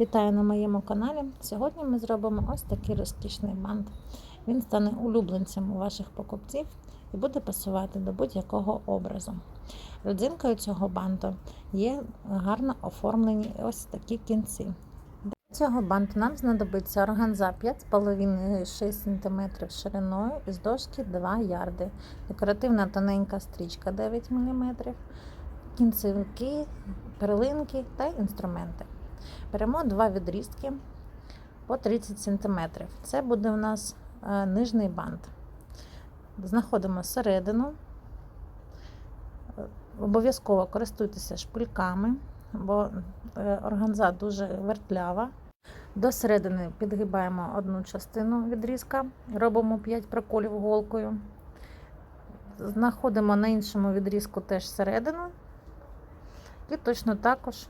Вітаю на моєму каналі. Сьогодні ми зробимо ось такий розкішний бант. Він стане улюбленцем у ваших покупців і буде пасувати до будь-якого образу. Родзинкою цього банту є гарно оформлені ось такі кінці. Для цього банту нам знадобиться органза 5,5-6 см шириною із дошки 2 ярди, декоративна тоненька стрічка 9 мм, кінцевики, перлинки та інструменти. Беремо два відрізки по 30 см. Це буде у нас е, нижній бант. Знаходимо середину. Обов'язково користуйтеся шпильками, бо е, органза дуже вертлява. До середини підгибаємо одну частину відрізка, робимо 5 проколів голкою. Знаходимо на іншому відрізку теж середину. І точно також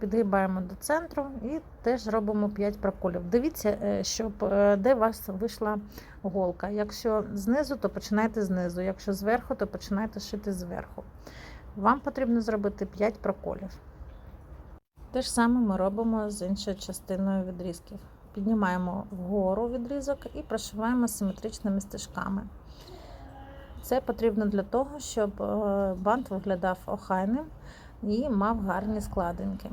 підгибаємо до центру і теж робимо 5 проколів. Дивіться, щоб де у вас вийшла голка. Якщо знизу, то починайте знизу, якщо зверху, то починайте шити зверху. Вам потрібно зробити 5 проколів. Те ж саме ми робимо з іншою частиною відрізків. Піднімаємо вгору відрізок і прошиваємо симетричними стежками. Це потрібно для того, щоб бант виглядав охайним і мав гарні складинки.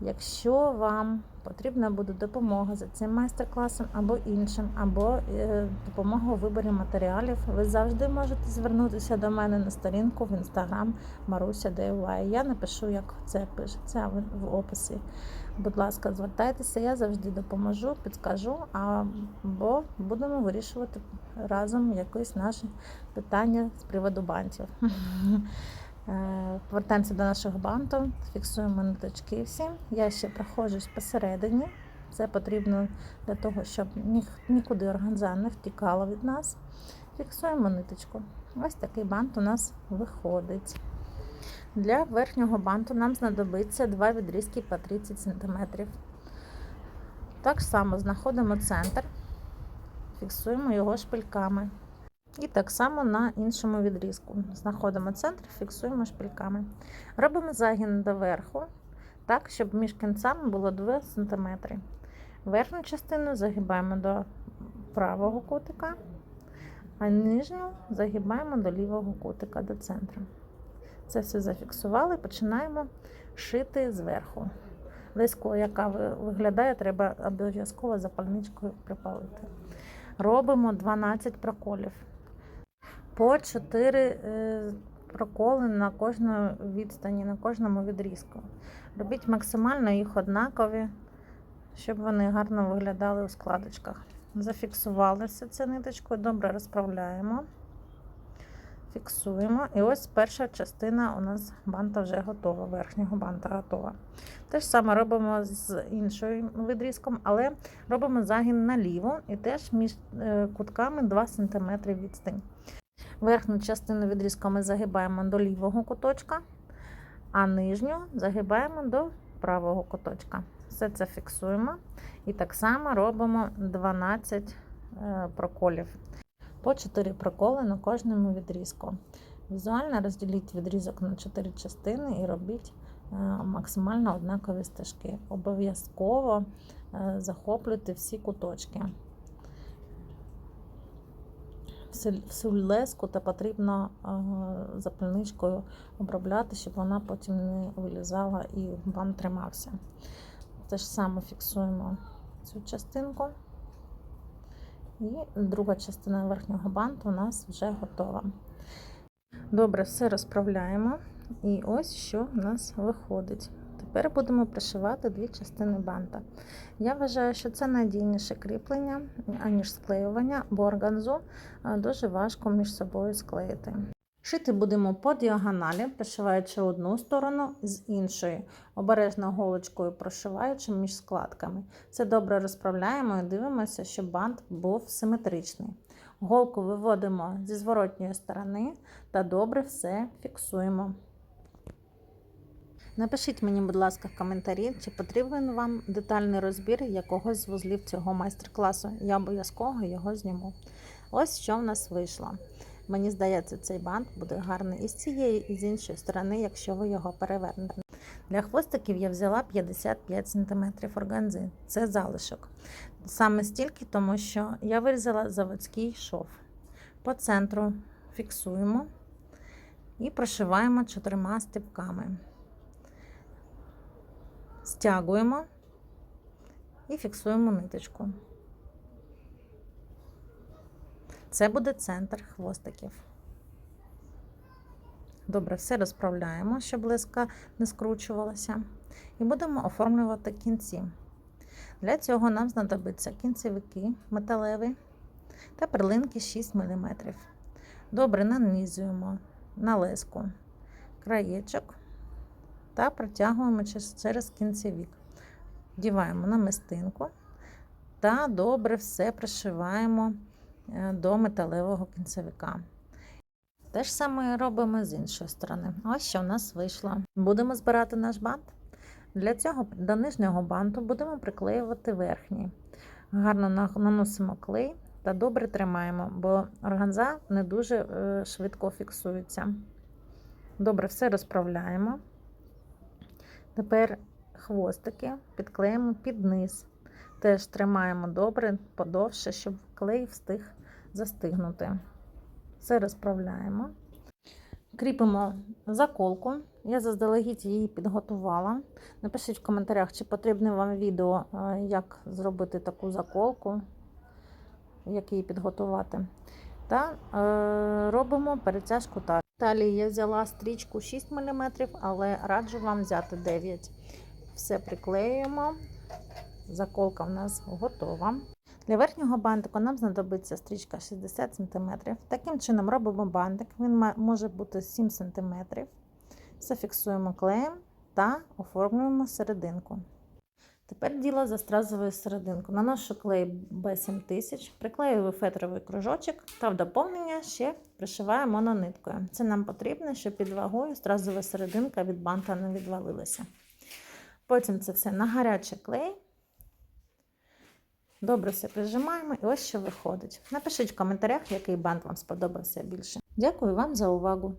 Якщо вам потрібна буде допомога за цим майстер-класом або іншим, або допомога у виборі матеріалів, ви завжди можете звернутися до мене на сторінку в інстаграм Маруся DIY. Я напишу, як це пишеться в описі. Будь ласка, звертайтеся, я завжди допоможу, підскажу, або будемо вирішувати разом якісь наші питання з приводу бантів. Повертаємося до нашого банту, фіксуємо ниточки всі. Я ще проходжусь посередині. Це потрібно для того, щоб нікуди органза не втікала від нас. Фіксуємо ниточку. Ось такий бант у нас виходить. Для верхнього банту нам знадобиться два відрізки по 30 см. Так само знаходимо центр, фіксуємо його шпильками. І так само на іншому відрізку. Знаходимо центр, фіксуємо шпильками. Робимо загін доверху, так, щоб між кінцями було 2 см. Верхню частину загибаємо до правого кутика, а нижню загибаємо до лівого кутика до центру. Це все зафіксували, починаємо шити зверху. Лиску, яка виглядає, треба обов'язково запальничкою припалити. Робимо 12 проколів по 4 проколи на кожному відстані, на кожному відрізку. Робіть максимально їх однакові, щоб вони гарно виглядали у складочках. Зафіксували все це ниточкою, добре розправляємо, фіксуємо. І ось перша частина у нас банта вже готова, верхнього банта готова. Те ж саме робимо з іншим відрізком, але робимо загін наліво і теж між кутками 2 см відстань. Верхню частину відрізка ми загибаємо до лівого куточка, а нижню загибаємо до правого куточка. Все це фіксуємо. І так само робимо 12 проколів. По 4 проколи на кожному відрізку. Візуально розділіть відрізок на 4 частини і робіть максимально однакові стежки. Обов'язково захоплюйте всі куточки всю леску та потрібно запальничкою обробляти, щоб вона потім не вилізала і вам тримався. Те ж саме фіксуємо цю частинку. І друга частина верхнього банту у нас вже готова. Добре, все розправляємо. І ось що в нас виходить. Тепер будемо пришивати дві частини банта. Я вважаю, що це надійніше кріплення, аніж склеювання, бо органзу дуже важко між собою склеїти. Шити будемо по діагоналі, пришиваючи одну сторону з іншої, обережно голочкою прошиваючи між складками. Це добре розправляємо і дивимося, щоб бант був симетричний. Голку виводимо зі зворотньої сторони та добре все фіксуємо. Напишіть мені, будь ласка, в коментарі, чи потрібен вам детальний розбір якогось з вузлів цього майстер-класу. Я обов'язково його зніму. Ось що в нас вийшло. Мені здається, цей бант буде гарний і з цієї, і з іншої сторони, якщо ви його перевернете. Для хвостиків я взяла 55 см органзи. Це залишок. Саме стільки, тому що я вирізала заводський шов. По центру фіксуємо і прошиваємо чотирма стипками. Стягуємо і фіксуємо ниточку. Це буде центр хвостиків. Добре, все розправляємо, щоб лиска не скручувалася. І будемо оформлювати кінці. Для цього нам знадобиться кінцевики металеві та перлинки 6 мм. Добре нанизуємо на леску краєчок та протягуємо через кінцевик. Вдіваємо на мистинку та добре все пришиваємо е, до металевого кінцевика. Те ж саме робимо з іншої сторони. Ось що в нас вийшло. Будемо збирати наш бант. Для цього до нижнього банту будемо приклеювати верхній. Гарно наносимо клей та добре тримаємо, бо органза не дуже е, швидко фіксується. Добре, все розправляємо. Тепер хвостики підклеїмо під низ. Теж тримаємо добре, подовше, щоб клей встиг застигнути. Все розправляємо. Кріпимо заколку. Я заздалегідь її підготувала. Напишіть в коментарях, чи потрібне вам відео, як зробити таку заколку, як її підготувати. Та е, робимо перетяжку талії. Талії я взяла стрічку 6 мм, але раджу вам взяти 9 Все приклеюємо. Заколка в нас готова. Для верхнього бантику нам знадобиться стрічка 60 см. Таким чином робимо бантик, він може бути 7 см. Все фіксуємо клеєм та оформлюємо серединку. Тепер діло за стразовою серединку. Наношу клей B7000, приклеюю фетровий кружочок та в доповнення ще пришиваю монониткою. Це нам потрібно, щоб під вагою стразова серединка від банта не відвалилася. Потім це все на гарячий клей. Добре все прижимаємо і ось що виходить. Напишіть в коментарях, який бант вам сподобався більше. Дякую вам за увагу!